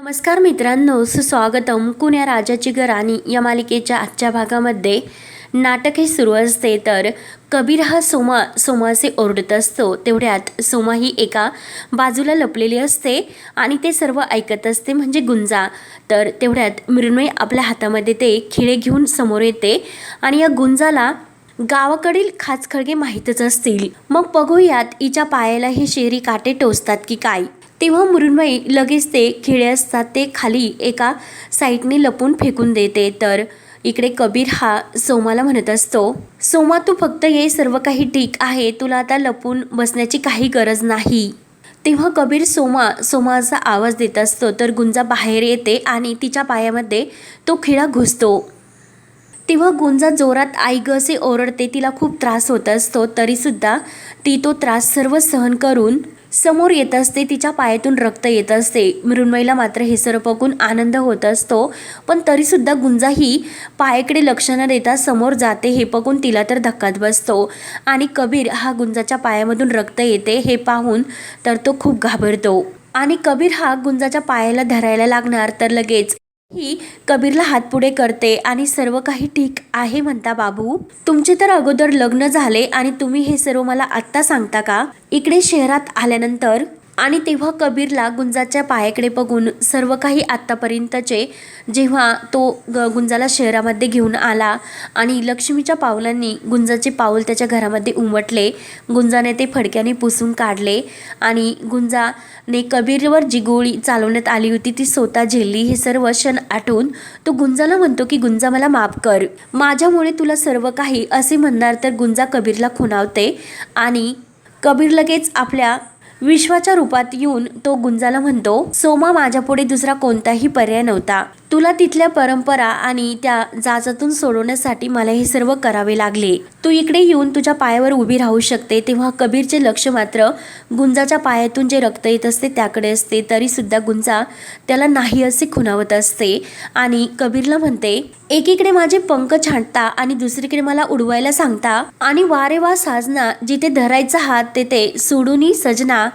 नमस्कार मित्रांनो सुस्वागतम. कुण्या राजाची गराणी या मालिकेच्या आजच्या भागामध्ये नाटक हे सुरू असते तर कबीर हा सोमा सोमासे ओरडत असतो. तेवढ्यात सोमा ही एका बाजूला लपलेली असते आणि ते सर्व ऐकत असते म्हणजे गुंजा. तर तेवढ्यात मृण्मय आपल्या हातामध्ये ते खिळे घेऊन समोर येते आणि या गुंजाला गावाकडील खाचखळगे माहीतच असतील. मग बघूयात हिच्या पायाला हे शेरी काटे टोचतात की काय? तेव्हा मृण्मयी लगेच ते खिळे असतात ते खाली एका साईडने लपून फेकून देते. तर इकडे कबीर हा सोमाला म्हणत असतो सोमा तू फक्त ये सर्व काही ठीक आहे तुला आता लपून बसण्याची काही गरज नाही. तेव्हा कबीर सोमा सोमाचा आवाज देत असतो तर गुंजा बाहेर येते आणि तिच्या पायामध्ये तो खिळा घुसतो. तेव्हा गुंजा जोरात आई ग असे ओरडते तिला खूप त्रास होत असतो तरीसुद्धा ती तो त्रास सर्व सहन करून समोर येत असते तिच्या पायातून रक्त येत असते. मृण्मयीला मात्र हे सर्व बघून आनंद होत असतो पण तरीसुद्धा गुंजा ही पायाकडे लक्ष न देता समोर जाते हे बघून तिला तर धक्कात बसतो. आणि कबीर हा गुंजाच्या पायामधून रक्त येते हे पाहून तर तो खूप घाबरतो. आणि कबीर हा गुंजाच्या पायाला धरायला लागणार तर लगेच ही कबीरला हात पुढे करते आणि सर्व काही ठीक आहे म्हणता बाबू. तुमचे तर अगोदर लग्न झाले आणि तुम्ही हे सर्व मला आत्ता सांगता का? इकडे शहरात आल्यानंतर आणि तेव्हा कबीरला गुंजाच्या पायाकडे बघून सर्व काही आत्तापर्यंतचे जेव्हा तो ग गुंजाला शहरामध्ये घेऊन आला आणि लक्ष्मीच्या पावलांनी गुंजाचे पाऊल त्याच्या घरामध्ये उमटले गुंजाने ते फडक्याने पुसून काढले आणि गुंजाने कबीरवर जी गोळी चालवण्यात आली होती ती स्वतः झेलली. हे सर्व क्षण आठवून तो गुंजाला म्हणतो की गुंजा मला माफ कर. माझ्यामुळे तुला सर्व काही असे म्हणणार तर गुंजा कबीरला खुणावते आणि कबीर लगेच आपल्या विश्वाच्या रूपात येऊन तो गुंजाला म्हणतो सोमा माझ्यापुढे दुसरा कोणताही पर्याय नव्हता. तुला तिथल्या परंपरा आणि त्या जाचातून सोडवण्यासाठी मला हे सर्व करावे लागले. तू इकडे येऊन तुझ्या पायावर उभी राहू शकते तेव्हा कबीरचे लक्ष मात्र गुंजाच्या पायातून जे रक्त येत असते त्याकडे असते तरी सुद्धा गुंजा त्याला नाही असे खुणावत असते. आणि कबीरला म्हणते एकीकडे माझे पंख छांटता आणि दुसरीकडे मला उडवायला सांगता आणि वारे वा साजना जिथे धरायचा हात तेथे सोडूनी सजना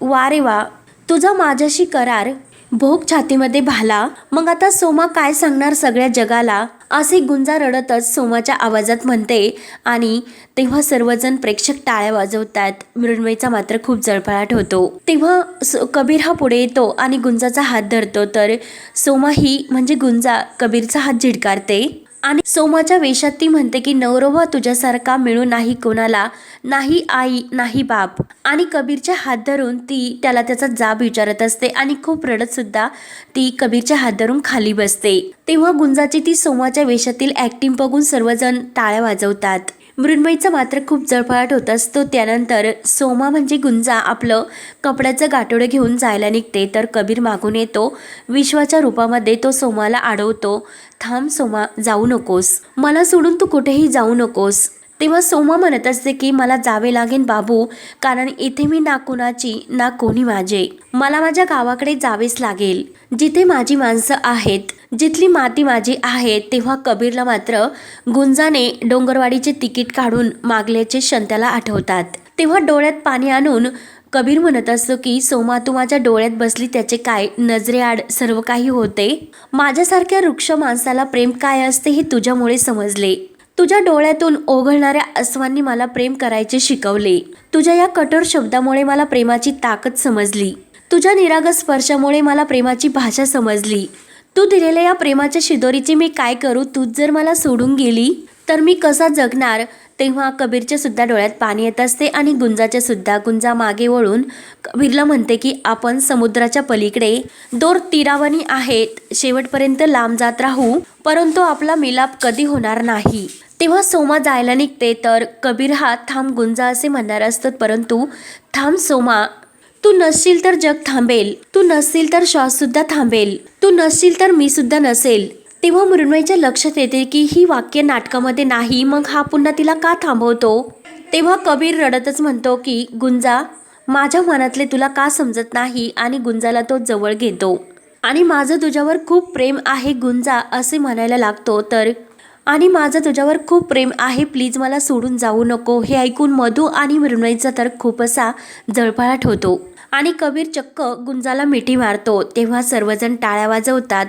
वारे वा तुझा माझ्याशी करार भोग छातीमध्ये भाला. मग आता सोमा काय सांगणार सगळ्या जगाला? असे गुंजा रडतच सोमाच्या आवाजात म्हणते. आणि तेव्हा सर्वजण प्रेक्षक टाळ्या वाजवतात. मृण्मयीचा मात्र खूप जळफळाट होतो. तेव्हा स- कबीर हा पुढे येतो आणि गुंजाचा हात धरतो. तर सोमा ही म्हणजे गुंजा कबीरचा हात झिडकारते. आणि सोमाच्या वेशात ती म्हणते की नवरोबा तुझ्यासारखा मिळू नाही कोणाला. नाही आई नाही बाप. आणि कबीरच्या हात धरून ती त्याला त्याचा जाब विचारत असते आणि खूप रडत सुद्धा ती कबीरच्या हात धरून खाली बसते. तेव्हा गुंजाची ती सोमाच्या वेशातील ऍक्टिंग बघून सर्वजण टाळ्या वाजवतात. मृण्मयीचा मात्र खूप जळफळाट होत असतो. त्यानंतर सोमा म्हणजे गुंजा आपलं कपड्याचं गाठोडं घेऊन जायला निघते. तर कबीर मागून येतो. विश्वाच्या रूपामध्ये तो सोमाला अडवतो थांब सोमा जाऊ नकोस. मला सोडून तू कुठेही जाऊ नकोस. तेव्हा सोमा म्हणत असते की मला जावे लागेल बाबू. कारण इथे मी ना कुणाची ना कोणी माझे. मला माझ्या गावाकडे जावेच लागेल. जिथे माझी माणसं आहेत जिथली माती माझी आहे तेव्हा कबीरला मात्र गुंजाने डोंगरवाडीचे तिकीट काढून मागल्याचे शंत्याला आठवतात. तेव्हा डोळ्यात पाणी आणून कबीर म्हणत असतो की सोमा तू माझ्या डोळ्यात बसली त्याचे काय नजरेआड सर्व काही होते? माझ्यासारख्या वृक्ष माणसाला प्रेम काय असते हे तुझ्यामुळे समजले. तुझ्या डोळ्यातून ओघळणाऱ्या अस्वांनी मला प्रेम करायचे शिकवले. तुझ्या या कठोर शब्दामुळे मला प्रेमाची ताकद समजली. तुझ्या निरागस स्पर्शामुळे मला प्रेमाची भाषा समजली. तू दिलेल्या या प्रेमाच्या शिदोरीची मी काय करू? तूच जर मला सोडून गेली तर मी कसा जगणार? तेव्हा कबीरच्या सुद्धा डोळ्यात पाणी येत असते आणि गुंजाच्या सुद्धा गुंजा मागे वळून कबीरला म्हणते की आपण समुद्राच्या पलीकडे दोर तिरावणी आहेत. शेवटपर्यंत लांब जात राहू परंतु आपला मिलाप कधी होणार नाही. तेव्हा सोमा जायला निघते तर कबीर हा थांब गुंजा असे म्हणणार असतात परंतु थांब सोमा तू नसशील तर जग थांबेल. तू नसशील तर श्वास सुद्धा थांबेल. तू नसशील तर मी सुद्धा नसेल. तेव्हा मृण्मयीच्या लक्षात येते की ही वाक्य नाटकामध्ये नाही मग हा पुन्हा तिला का थांबवतो? तेव्हा कबीर रडतच म्हणतो की गुंजा माझ्या मनातले तुला का समजत नाही आणि गुंजाला तो जवळ घेतो? आणि माझं तुझ्यावर खूप प्रेम आहे गुंजा असे म्हणायला लागतो. तर आणि माझं तुझ्यावर खूप प्रेम आहे प्लीज मला सोडून जाऊ नको. हे ऐकून मधू आणि मृण्मयीचा तर खूप असा जळफळाट होतो. आणि कबीर चक्क गुंजाला मिठी मारतो तेव्हा सर्वजण टाळ्या वाजवतात.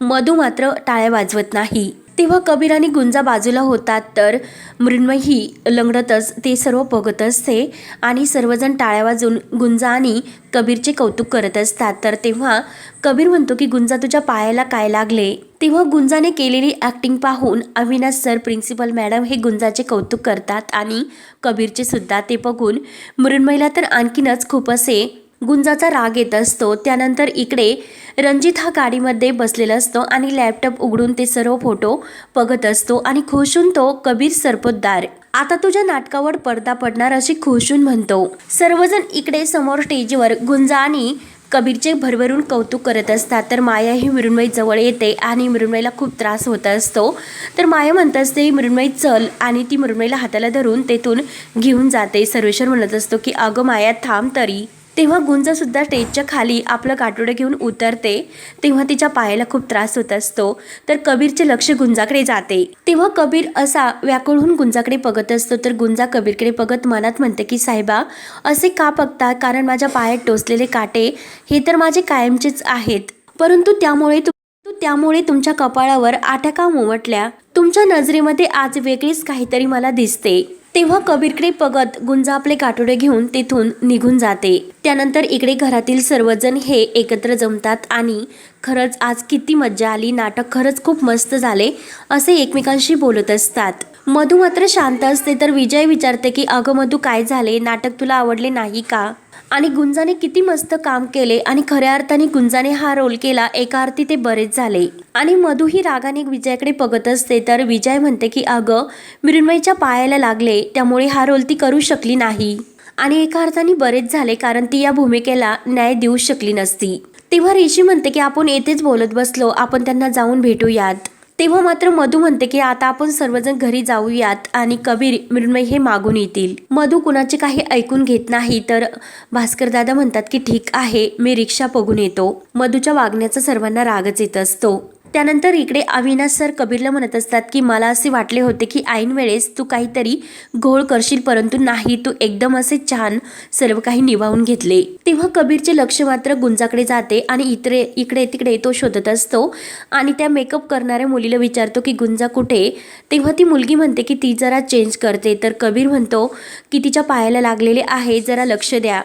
मधू मात्र टाळ्या वाजवत नाही. तेव्हा कबीर आणि गुंजा बाजूला होतात तर मृण्मयी ही लंगडतच ते सर्व बघत असते आणि सर्वजण टाळ्या वाजून गुंजा आणि कबीरचे कौतुक करत असतात. तर तेव्हा कबीर म्हणतो की गुंजा तुझ्या पायाला काय लागले? तेव्हा गुंजाने केलेली ॲक्टिंग पाहून अविनाश सर प्रिन्सिपल मॅडम हे गुंजाचे कौतुक करतात आणि कबीरचे सुद्धा ते बघून मृण्मयला तर आणखीनच खूप असे गुंजाचा राग येत असतो. त्यानंतर इकडे रणजित हा गाडीमध्ये बसलेला असतो आणि लॅपटॉप उघडून ते सर्व फोटो बघत असतो आणि खुशून तो कबीर सरपोतदार. आता तुझ्या नाटकावर पडदा पडणार अशी खुशून म्हणतो. सर्वजण इकडे समोर स्टेजवर गुंजा आणि कबीरचे भरभरून कौतुक करत असतात. तर माया ही मृण्मय जवळ येते आणि मृण्मयीला खूप त्रास होत असतो. तर माया म्हणत असते मृण्मयी चल. आणि ती मृण्मयीला हाताला धरून तेथून घेऊन जाते. सर्वेश्वर म्हणत असतो की अगं माया थांब तरी. तेव्हा गुंजसुद्धा स्टेजच्या खाली आपलं काटोडं घेऊन उतरते. तेव्हा तिच्या पायाला खूप त्रास होत असतो. तर कबीरचे लक्ष गुंजाकडे जाते. तेव्हा कबीर असा व्याकुळहून गुंजाकडे बघत असतो. तर गुंजा कबीरकडे बघत मनात म्हणते की साहेबा असे का बघता? कारण माझ्या पायात टोचलेले काटे हे तर माझे कायमचेच आहेत. परंतु त्यामुळे तु- तू त्यामुळे तुमच्या कपाळावर आठ्या उमटल्या तुमच्या नजरेमध्ये आज वेगळीच काहीतरी मला दिसते. तेव्हा कबीरकडे पगत गुंजा आपले काटोडे घेऊन तेथून निघून जाते. त्यानंतर इकडे घरातील सर्वजण हे एकत्र जमतात आणि खरंच आज किती मज्जा आली नाटक खरंच खूप मस्त झाले असे एकमेकांशी बोलत असतात. मधू मात्र शांत असते तर विजय विचारते की अगं मधू काय झाले? नाटक तुला आवडले नाही का? आणि गुंजाने किती मस्त काम केले आणि खऱ्या अर्थाने गुंजाने हा रोल केला. एका अर्थी ते बरेच झाले. आणि मधू ही रागाने विजयाकडे बघत असते तर विजय म्हणते की अगं मृण्मयीच्या पायाला लागले त्यामुळे हा रोल ती करू शकली नाही. आणि एका अर्थाने बरेच झाले कारण ती या भूमिकेला न्याय देऊ शकली नसती. तेव्हा ऋषी म्हणते की आपण येथेच बोलत बसलो. आपण त्यांना जाऊन भेटूयात. तेव्हा मात्र मधू म्हणते की आता आपण सर्वजण घरी जाऊयात आणि कबीर मृण्मय हे मागून येतील. मधू कुणाचे काही ऐकून घेत नाही तर भास्कर दादा म्हणतात की ठीक आहे मी रिक्षा बघून येतो. मधूच्या वागण्याचा सर्वांना रागच येत असतो. त्यानंतर इकडे अविनाश सर कबीरला म्हणत असतात की मला असे वाटले होते की ऐन वेळेस तू काहीतरी घोळ करशील परंतु नाही तू एकदम असे छान सर्व काही निभावून घेतले. तेव्हा कबीरचे लक्ष मात्र गुंजाकडे जाते आणि इतरे इकडे तिकडे तो शोधत असतो आणि त्या मेकअप करणाऱ्या मुलीला विचारतो की गुंजा कुठे? तेव्हा ती मुलगी म्हणते की ती जरा चेंज करते. तर कबीर म्हणतो की तिच्या पायाला लागलेले आहे जरा लक्ष द्या.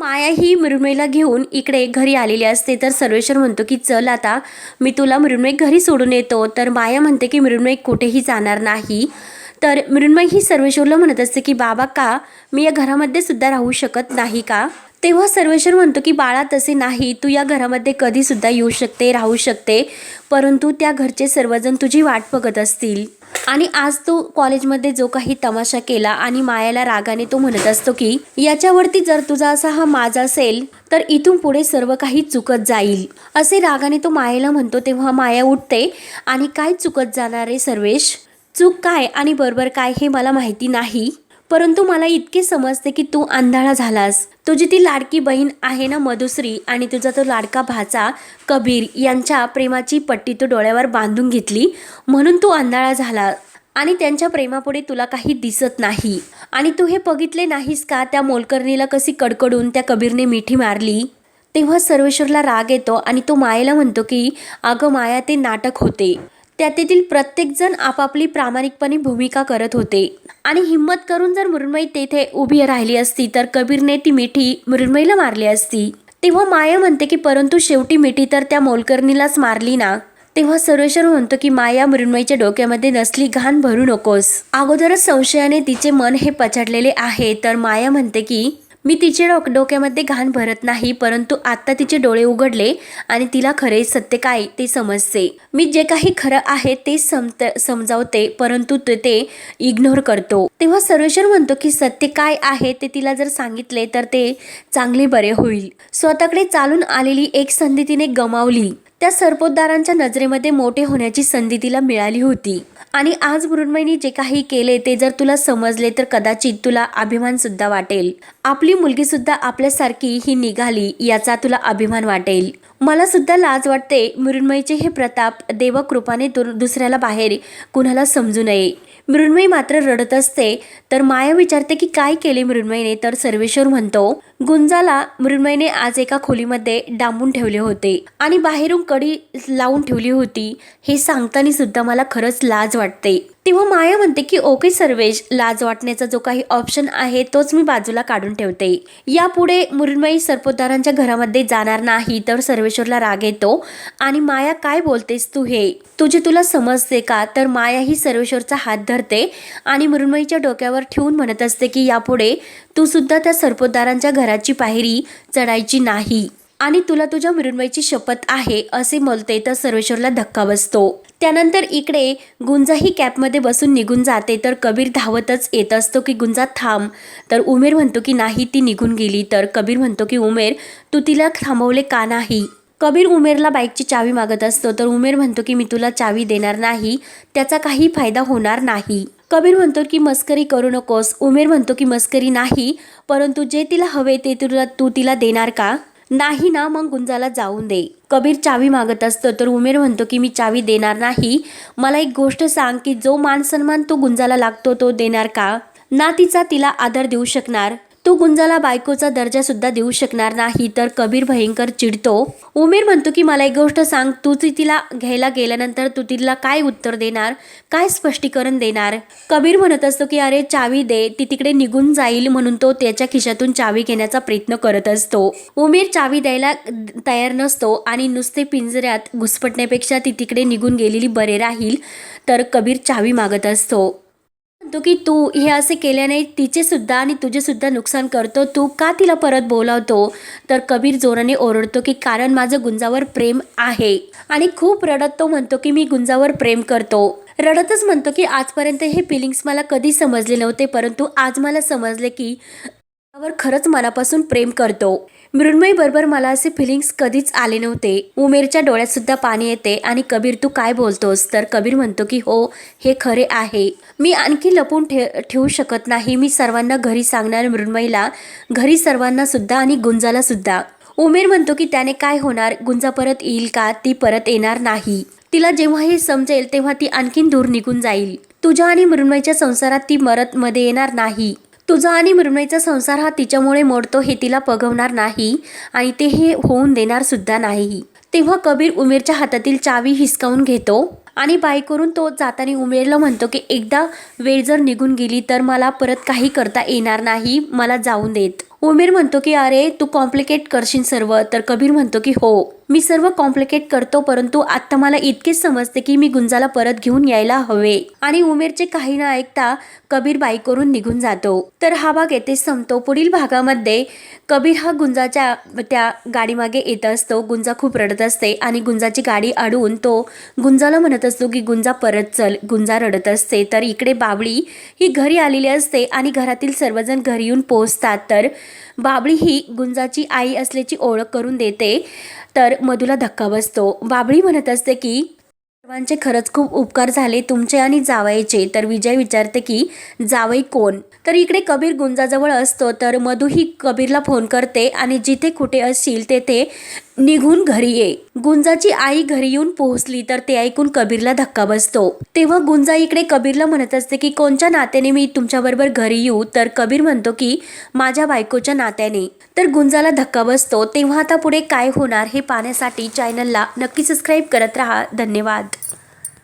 माया ही मृण्मयीला घेऊन इकडे घरी आलेली असते. तर सर्वेश्वर म्हणतो की चल आता मी तुला मृण्मय घरी सोडून येतो. तर माया म्हणते की मृण्मय कुठेही जाणार नाही. तर मृण्मय ही सर्वेश्वरला म्हणत असते की बाबा का? मी या घरामध्ये सुद्धा राहू शकत नाही का? तेव्हा सर्वेश्वर म्हणतो की बाळा तसे नाही. तू या घरामध्ये कधीसुद्धा येऊ शकते राहू शकते. परंतु त्या घरचे सर्वजण तुझी वाट बघत असतील. आणि आज तो कॉलेजमध्ये जो काही तमाशा केला आणि मायाला रागाने तो म्हणत असतो की याच्यावरती जर तुझा असा हा माज असेल तर इथून पुढे सर्व काही चुकत जाईल. असे रागाने तो मायाला म्हणतो तेव्हा माया उठते आणि काय चुकत जाणार आहे सर्वेश? चूक काय आणि बरोबर काय हे मला माहिती नाही. परंतु मला इतके समजते की तू आंधळा झालास. तुझी ती लाडकी बहीण आहे ना मधुश्री आणि तुझा तो लाडका भाचा कबीर यांच्या प्रेमाची पट्टी तू डोळ्यावर बांधून घेतली म्हणून तू आंधळा झाला. आणि त्यांच्या प्रेमापुढे तुला काही दिसत नाही. आणि तू हे बघितले नाहीस का त्या मोलकर्णीला कशी कडकडून त्या कबीरने मिठी मारली? तेव्हा सर्वेश्वरला राग येतो आणि तो मायेला म्हणतो की अगं माया ते नाटक होते. त्यातील प्रत्येकजण आपापली प्रामाणिकपणे भूमिका करत होते. आणि हिंमत करून जर मृण्मयी तेथे उभी राहिली असती तर कबीरने ती मिठी मृण्मयीला मारली असती. तेव्हा माया म्हणते की परंतु शेवटी मिठी तर त्या मोलकर्णीलाच मारली ना? तेव्हा सर्वेश्वर म्हणतो की माया मृण्मयीच्या डोक्यामध्ये नसली घाण भरू नकोस. अगोदरच संशयाने तिचे मन हे पछाडलेले आहे. तर माया म्हणते की मी तिचे डोक डोक्यामध्ये घाण भरत नाही परंतु आत्ता तिचे डोळे उघडले आणि तिला खरे सत्य काय ते समजते. मी जे काही खरं आहे ते समत समजावते परंतु ते ते इग्नोर करतो. तेव्हा सर्वेश्वर म्हणतो की सत्य काय आहे ते तिला जर सांगितले तर ते चांगले बरे होईल. स्वतःकडे चालून आलेली एक संधी तिने गमावली. त्या सरपोतदारांच्या नजरेमध्ये मोठे होण्याची संधी तिला मिळाली होती. आणि आज मृण्मयीने जे काही केले ते जर तुला समजले तर कदाचित तुला अभिमान सुद्धा वाटेल. आपली मुलगी सुद्धा आपल्यासारखी ही निघाली याचा तुला अभिमान वाटेल. मला सुद्धा लाज वाटते मृण्मयीचे हे प्रताप देवकृपाने दुसऱ्याला बाहेर कुणाला समजू नये. मृण्मयी मात्र रडत असते. तर माया विचारते की काय केले मृण्मयीने? तर सर्वेश्वर म्हणतो गुंजाला मृण्मयीने आज एका खोलीमध्ये डांबून ठेवले होते आणि बाहेरून कडी लावून ठेवली होती. हे सांगताना सुद्धा मला खरंच लाज वाटते. तेव्हा माया म्हणते की ओके सर्वेश लाज वाटण्याचा जो काही ऑप्शन आहे तोच मी बाजूला काढून ठेवते. यापुढे मृण्मयी सरपोतदारांच्या घरामध्ये जाणार नाही तर सर्वेश्वरला राग येतो. आणि माया काय बोलतेस तू हे? तुझे तुला समजते का? तर माया ही सर्वेश्वरचा हात धरते आणि मृण्मयीच्या डोक्यावर ठेवून म्हणत असते की यापुढे तू सुद्धा त्या सरपोतदारांच्या घराची पायरी चढायची नाही. आणि तुला तुझ्या मृण्मयीची शपथ आहे असे बोलते तर सर्वेश्वरला धक्का बसतो. त्यानंतर इकडे गुंजाही कॅपमध्ये कॅबमध्ये बसून निघून जाते तर कबीर धावतच येत असतो की गुंजा थांब. तर उमेर म्हणतो की नाही ती निघून गेली. तर कबीर म्हणतो की उमेर तू तिला थांबवले का नाही? कबीर उमेरला बाईकची चावी मागत असतो तर उमेर म्हणतो की मी तुला चावी देणार नाही त्याचा काही फायदा होणार नाही. कबीर म्हणतो की मस्करी करू नकोस. उमेर म्हणतो की मस्करी नाही परंतु जे तिला हवे ते तुला तू तिला देणार का? नाही ना मग गुंजाला जाऊन दे. कबीर चावी मागत असतो तर उमेर म्हणतो की मी चावी देणार नाही. मला एक गोष्ट सांग की जो मान सन्मान तो गुंजाला लागतो तो देणार का? ना तिचा तिला आदर देऊ शकणार. तो गुंजाला बायकोचा दर्जा सुद्धा देऊ शकणार नाही तर कबीर भयंकर चिडतो. उमेर म्हणतो की मला एक गोष्ट सांग तू तिला घ्यायला गेल्यानंतर तू तिला काय उत्तर देणार? काय स्पष्टीकरण देणार? कबीर म्हणत असतो की अरे चावी दे ती तिकडे निघून जाईल म्हणून तो त्याच्या खिशातून चावी घेण्याचा प्रयत्न करत असतो. उमेर चावी द्यायला तयार नसतो आणि नुसते पिंजऱ्यात घुसपटण्यापेक्षा ती तिकडे निघून गेलेली बरे राहील तर कबीर चावी मागत असतो. म्हणतो की तू हे असे केल्याने तिचे सुद्धा आणि तुझे सुद्धा नुकसान करतो. तू का तिला परत बोलावतो? तर कबीर जोराने ओरडतो की कारण माझं गुंजावर प्रेम आहे. आणि खूप रडत तो म्हणतो की मी गुंजावर प्रेम करतो. रडतच म्हणतो की आजपर्यंत हे फिलिंग्स मला कधी समजले नव्हते परंतु आज मला समजले की वर खरंच मनापासून प्रेम करतो. मृण्मयी बरोबर मला असे फिलिंग्स कधीच आले नव्हते. उमेरच्या डोळ्यात सुद्धा पाणी येते आणि कबीर तू काय बोलतोस? तर कबीर म्हणतो की हो हे खरे आहे. मी आणखी लपून ठे ठेवू शकत नाही. मी सर्वांना घरी सांगणार मृण्मयीला. घरी सर्वांना सुद्धा आणि गुंजाला सुद्धा. उमेर म्हणतो की त्याने काय होणार? गुंजा परत येईल का? ती परत येणार नाही. तिला जेव्हा हे समजेल तेव्हा ती आणखीन दूर निघून जाईल. तुझ्या आणि मृण्मयीच्या संसारात ती मरत मध्ये येणार नाही. तुझा आणि मृण्मयीचा संसार हा तिच्यामुळे मोडतो हे तिला पगवणार नाही आणि ते हे होऊन देणार सुद्धा नाही तेव्हा कबीर उमेरच्या हातातील चावी हिसकावून घेतो आणि बाईकवरून तो जाताना उमेरला म्हणतो की एकदा वेळ जर निघून गेली तर मला परत काही करता येणार नाही मला जाऊन देत. उमेर म्हणतो की अरे तू कॉम्प्लिकेट करशील सर्व. तर कबीर म्हणतो की हो. मी सर्व कॉम्प्लिकेट करतो परंतु आत्ता मला इतकेच समजते की मी गुंजाला परत घेऊन यायला हवे. आणि उमेरचे काही न ऐकता कबीर बाईक करून निघून जातो. तर हा भाग येथे संपतो. पुढील भागामध्ये कबीर हा गुंजाच्या त्या गाडीमागे येत असतो. गुंजा खूप रडत असते आणि गुंजाची गाडी अडवून तो गुंजाला म्हणत असतो की गुंजा परत चल. गुंजा रडत असते. तर इकडे बाबळी ही घरी आलेली असते आणि घरातील सर्वजण घरी येऊन पोहोचतात. तर बाबळी ही गुंजाची आई असल्याची ओळख करून देते. तर मधूला धक्का बसतो. बाबळी म्हणत असते की सर्वांचे खरंच खूप उपकार झाले तुमचे आणि जावयाचे तर विजय विचारते की जावई कोण तर इकडे कबीर गुंजाजवळ असतो. तर मधू ही कबीरला फोन करते आणि जिथे कुठे असशील तेथे निघून घरी ये. गुंजाची आई घरी येऊन पोहोचली तर ते ऐकून कबीरला धक्का बसतो. तेव्हा गुंजा इकडे कबीरला म्हणत असते की कोणच्या नात्याने मी तुमच्याबरोबर घरी येऊ? तर कबीर म्हणतो की माझ्या बायकोच्या नात्याने. तर गुंजाला धक्का बसतो. तेव्हा आता पुढे काय होणार हे पाहण्यासाठी चॅनलला नक्की सबस्क्राईब करत राहा. धन्यवाद.